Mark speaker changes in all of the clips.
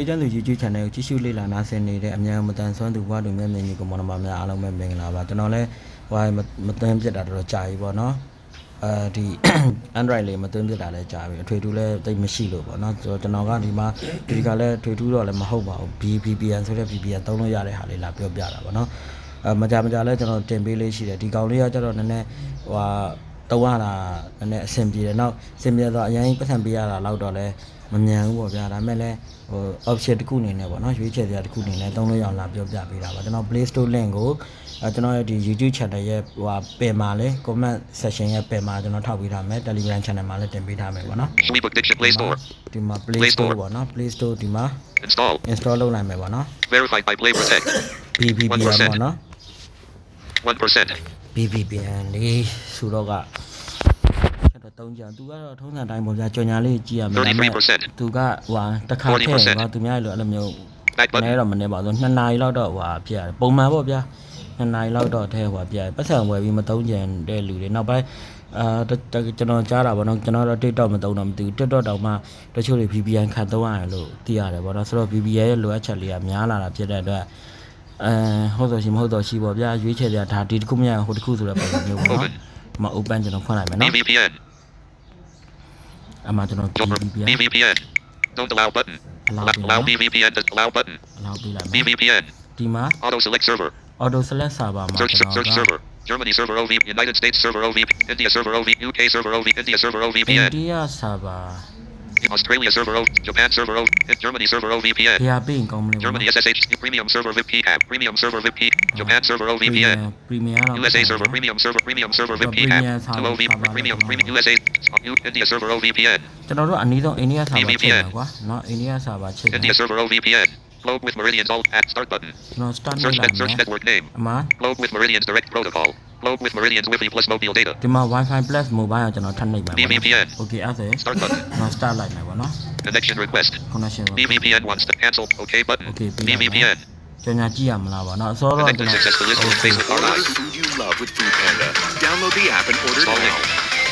Speaker 1: ေးချမ်းသူ YouTube channel ကိုကြည့်ရှုလေ့လာနာဆင်နေတဲ့အမြန်မတန်ဆွမ်းသူဘွားတို့မြတ်မြင်ကြီးကမောင်နှမများအားလုံးပဲမင်္ဂလာပါကျွန်တော်လည်းဟိုမသွင်းပြစ်တာတော်တော်ကြာပြီပေါ့နော်အဲဒီ Android လေးမသွင်းပြစ်တာလည်းကြာပြီအထွေထူးလည်းတိတ်မရှိလို့ပေါ့နော်ဆိုတော့ကျွန်တော်ကဒီမှာဒီကလည်းအထွေထူးတော့လည်းမဟုတ်ပါဘူး BVPN ဆိုတဲ့ VPN သုံးလို့ရတဲ့ဟာလေးလာပြောပြတာပေါ့နော်အဲမကြမကြလဲကျွန်တော်တင်ပေးလေးရှိတယ်ဒီကောင်လေးကကျတော့နည်းနည်းဟိုဟာ တော့ရတာနည်းနည်းအဆင်ပြေတယ်နောက်အဆင်ပြေတော့အရင်ပတ်စံပေးရတာလောက်တော့လဲမမြန်ဘူးပေါ့ဗျာဒါပေမဲ့လည်းဟို option တစ်ခုအနေနဲ့ပေါ့နော်ရွေးချယ်စရာတစ်ခုအနေနဲ့သုံးလို့ရအောင်လာပြောပြပေးတာပါကျွန်တော် Play Store link ကိုအဲကျွန်တော်ရဲ့ဒီ YouTube channel ရဲ့ဟိုဟာပင်မှာလဲ comment section ရဲ့ပင်မှာကျွန်တော်ထောက်ပေးထားမယ် Telegram channel မှာလည်းတင်ပေးထားမယ်ပေါ့နော်
Speaker 2: Sweetbook Diction Play Store.
Speaker 1: ဒီမှာ Play
Speaker 2: Play
Speaker 1: Store
Speaker 2: Store
Speaker 1: ပေါ့နော် Play Store ဒီမှာ
Speaker 2: Install.
Speaker 1: install လုပ်နိုင်မယ်ပေါ့နော်
Speaker 2: Verified by Play Protect.
Speaker 1: BBPN ပေါ့နော်
Speaker 2: 1%.
Speaker 1: BBPN လေးဆိုတော့ကချက်တော့တုံးကြသူကတော့ထုံးစံတိုင်းပေါ့ဗျာကြော်ညာလေးကြည့်ရမယ်ဒါပေမဲ့
Speaker 2: 33%.
Speaker 1: သူကဟိုဟာတစ်ခါထည့်ရင်တော့သူများလိုအဲ့လိုမျိုး
Speaker 2: Back
Speaker 1: မနေ
Speaker 2: button.
Speaker 1: တော့မနေပါဘူး2နာရီလောက်တော့ဟိုဟာဖြစ်ရတယ်ပုံမှန်ပေါ့ဗျာ2နာရီလောက်တော့ထဲဟိုဟာပြရတယ်ပတ်စံဝယ်ပြီးမသုံးကြံတဲ့လူတွေနောက်ပိုင်းအာတတကျွန်တော်ကြားတာဗောနော်ကျွန်တော်တော့ TikTok မသုံးတော့မသိဘူး TikTok တောင်မှတချို့တွေ VPN ခံသုံးရတယ်လို့သိရတယ်ဗောနော်ဆိုတော့ VPN ရဲ့လိုအပ်ချက်လေးကများလာတာဖြစ်တဲ့အတွက် အဲဟုတ်တော့ရှိမဟုတ်တော့ရှိပေါ့ဗျာရွေးချယ်ကြဒါဒီတစ်ခုမရဟိုတစ်ခုဆိုတဲ့ပုံစံမျိုးပေါ့နော်ဒီမှာ open ကျွန်တော်ဖွင့်လိုက်မယ်နော်
Speaker 2: BVPN.
Speaker 1: အမှကျွန်တော်
Speaker 2: Don't-
Speaker 1: VPN
Speaker 2: BVPN. Don't allow button.
Speaker 1: Allow
Speaker 2: Allow, allow
Speaker 1: button.
Speaker 2: BVPN. to Allow button.
Speaker 1: အလောက်ပေးလိုက်မယ်
Speaker 2: BVPN.
Speaker 1: ဒီမှာ
Speaker 2: Auto select server.
Speaker 1: auto select server မှာ
Speaker 2: Search
Speaker 1: ကျွန်တော်
Speaker 2: search
Speaker 1: က
Speaker 2: server. Germany server OV. United States server OV. India server OV. UK server OV. India server OVPN.
Speaker 1: India server
Speaker 2: Australia server OV. Japan server OV. Germany server OVPN.
Speaker 1: ဘယ်ဟာပေးရင်ကောင်းမလဲပေါ့
Speaker 2: Germany
Speaker 1: နော်
Speaker 2: SSH. Premium server VP app. Premium server VP. Japan server OVPN.
Speaker 1: Premier တော့
Speaker 2: USA server, premium server, premium server,
Speaker 1: Well,
Speaker 2: VPN,
Speaker 1: premium
Speaker 2: app,
Speaker 1: server,
Speaker 2: to OV,
Speaker 1: server,
Speaker 2: premium,
Speaker 1: server.
Speaker 2: premium, USA, U- India server, OVPN,
Speaker 1: ကျွန်တော်တို့အနည်းဆုံး India server ချိန်
Speaker 2: VPN
Speaker 1: ပါကွာเนาะ India server ချိန်
Speaker 2: India server, OVPN, globe with Meridian's alt at start button,
Speaker 1: ကျွန်တော် start လုပ်
Speaker 2: search
Speaker 1: လို
Speaker 2: net,
Speaker 1: က်
Speaker 2: search
Speaker 1: မယ်
Speaker 2: network name,
Speaker 1: အမှ
Speaker 2: globe with Meridian's direct protocol, globe with Meridian's Wi-Fi plus mobile data,
Speaker 1: ဒီမှာ Wi-Fi plus mobile ကိုကျွန်တော်ထပ်နှိပ်ပါမယ်
Speaker 2: BVPN.
Speaker 1: Okay အဲ့ဒါဆိုရင်
Speaker 2: start button,
Speaker 1: ကျွန်တော် start လိုက်မယ်ပေါ့နော်
Speaker 2: connection request,
Speaker 1: connection ကို
Speaker 2: BVPN wants to cancel, OK button,
Speaker 1: Okay,ပြီးလိုက်ပါ
Speaker 2: BVPN,
Speaker 1: ကျွန်တော်ကြည့်ရမလားပေါ့နော်အစောတော့ကျွန်
Speaker 2: connected
Speaker 1: တော်
Speaker 2: successfully with Facebook
Speaker 3: Order
Speaker 2: Archive,
Speaker 3: the food you love with Food Panda. Download the app and order
Speaker 2: Install
Speaker 3: now.
Speaker 2: link.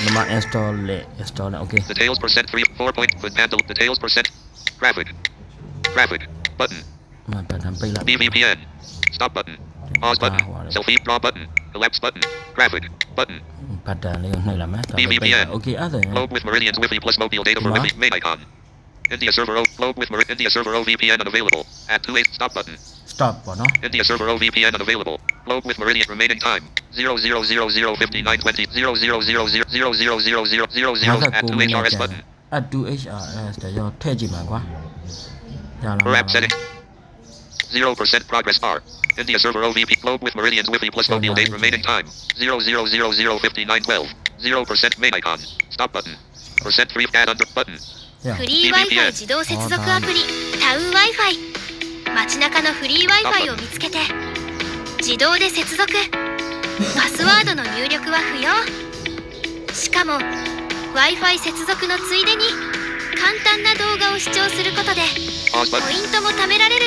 Speaker 1: ဒီမှာ install လေ install လေ Okay
Speaker 2: details percent 3, 4 point, foot handle, details percent, graphic, graphic, button,
Speaker 1: မပတ်တန်ပိတ်လိုက်
Speaker 2: BVPN. Stop button. Pause button.
Speaker 1: Ah, whatever.
Speaker 2: Selfie draw button. Collapse button. Graphic button.
Speaker 1: Pada
Speaker 2: yung
Speaker 1: nalaman. BBPN. Okay, ada ya.
Speaker 2: Load with Meridian's Wifi plus mobile data for Wi-Fi main icon. India server O. Load with Meridian. India server O VPN unavailable. At Activate stop button.
Speaker 1: Stop po.
Speaker 2: India server O VPN unavailable. Load with Meridian remaining time. 00005920 0000000000 at 2HRS button.
Speaker 1: At 2HRS เดี๋ยวแท้จริงมั้
Speaker 2: งกว่า Wrap setting. 0% progress bar. India server OVP globe with Meridian's Wi-Fi plus mobile data remaining time. 00005912. 0% main icon. Stop button. Percent 3 add under button.
Speaker 4: フリー Wi-Fi 自動接続アプリタウン Wi-Fi 街中のフリー Wi-Fi を見つけて自動で接続パスワードの入力は不要しかも Wi-Fi 接続のついでに簡単な動画を視聴することでポイントも貯められる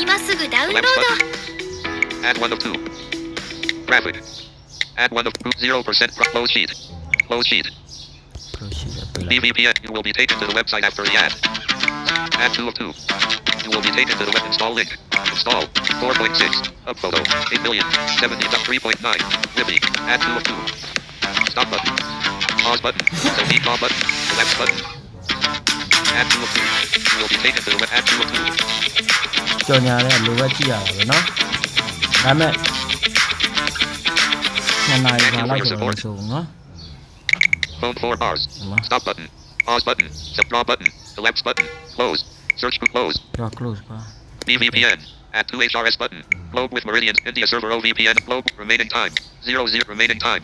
Speaker 4: 今すぐダウンロード
Speaker 1: Proceed. Proceed.
Speaker 2: BVPN, you will be taken to the website after the ad. Ad 2 of 2. You will be taken to the web install link. Install. 4.6. Up photo. 8 million. 70.3.9. Libby. Ad 2 of 2. Stop button. Pause button. Selfie draw button. Collapse button. Add two of two. You will be taken to the web. Add two of two.
Speaker 1: ကြော်ညာတဲ့လိုပဲကြည့်ရတာပဲเนาะဒါမဲ့နှစ်နာရီခါလောက်ဆိုတော့ဆိုเนาะ
Speaker 2: Phone 4 bars.
Speaker 1: Hello?
Speaker 2: Stop button. Pause button. Self draw button. Collapse button. Close. Search to close.
Speaker 1: ပြော close ပါ
Speaker 2: BVPN. Add 2 HRS button. Globe with Meridian. India server OVPN. Globe. Remaining time. 0 0. Remaining time.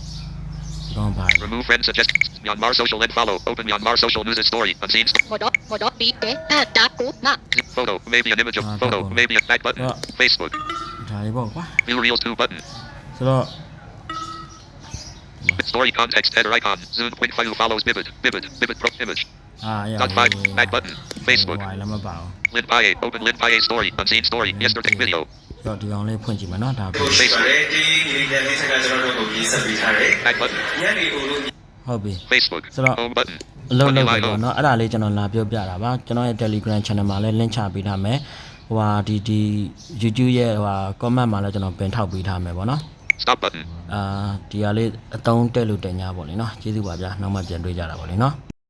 Speaker 1: Gone by.
Speaker 2: Remove friend suggest. Myanmar social and follow. Open Myanmar social news story. Unseen. Photo. Maybe an image of photo. Maybe a back button. Facebook. View real two button.
Speaker 1: それは
Speaker 2: Story context header icon. Zoom quick file follows vivid. Vivid. Vivid pro image.
Speaker 1: Ah, yeah.
Speaker 2: Not five. Back button. Facebook.
Speaker 1: Lid
Speaker 2: by a. Open lid by a story. Unseen story. Yesterday video.
Speaker 1: တော့ဒီအောင်လေးဖွင့်ကြည့်မယ်နော်ဒါ
Speaker 5: ကို
Speaker 1: ကို
Speaker 5: ရှိပါတယ်ဒီဒီပြန်လေးဆက်ကကျွန်တော်တို့ကိုပြီးဆက်ပေးထားတယ်
Speaker 2: Back button.
Speaker 5: ညနေဦးလို့
Speaker 1: ဟုတ်ပြီ
Speaker 2: Facebook.
Speaker 1: So that-
Speaker 2: Home button.
Speaker 1: အလုံးလုံး
Speaker 2: Money
Speaker 1: ပြီ
Speaker 2: line
Speaker 1: ပေါ့
Speaker 2: home.
Speaker 1: နော်အဲ့ဒါလေးကျွန်တော်လာပြောပြတာပါကျွန်တော်ရဲ့ Telegram channel မှာလည်း link ချပေးထားမယ်ဟိုဟာဒီဒီ YouTube ရဲ့ဟိုဟာ comment မှာလည်းကျွန်တော်ပင်ထောက်ပေးထားမယ်ပေါ့နော်
Speaker 2: Stop button.
Speaker 1: အာဒီဟာလေးအတုံးတက်လို့တင်ညာပေါ့လေနော်ကျေးဇူးပါဗျာနောက်မှပြန်တွေ့ကြတာပေါ့လေနော်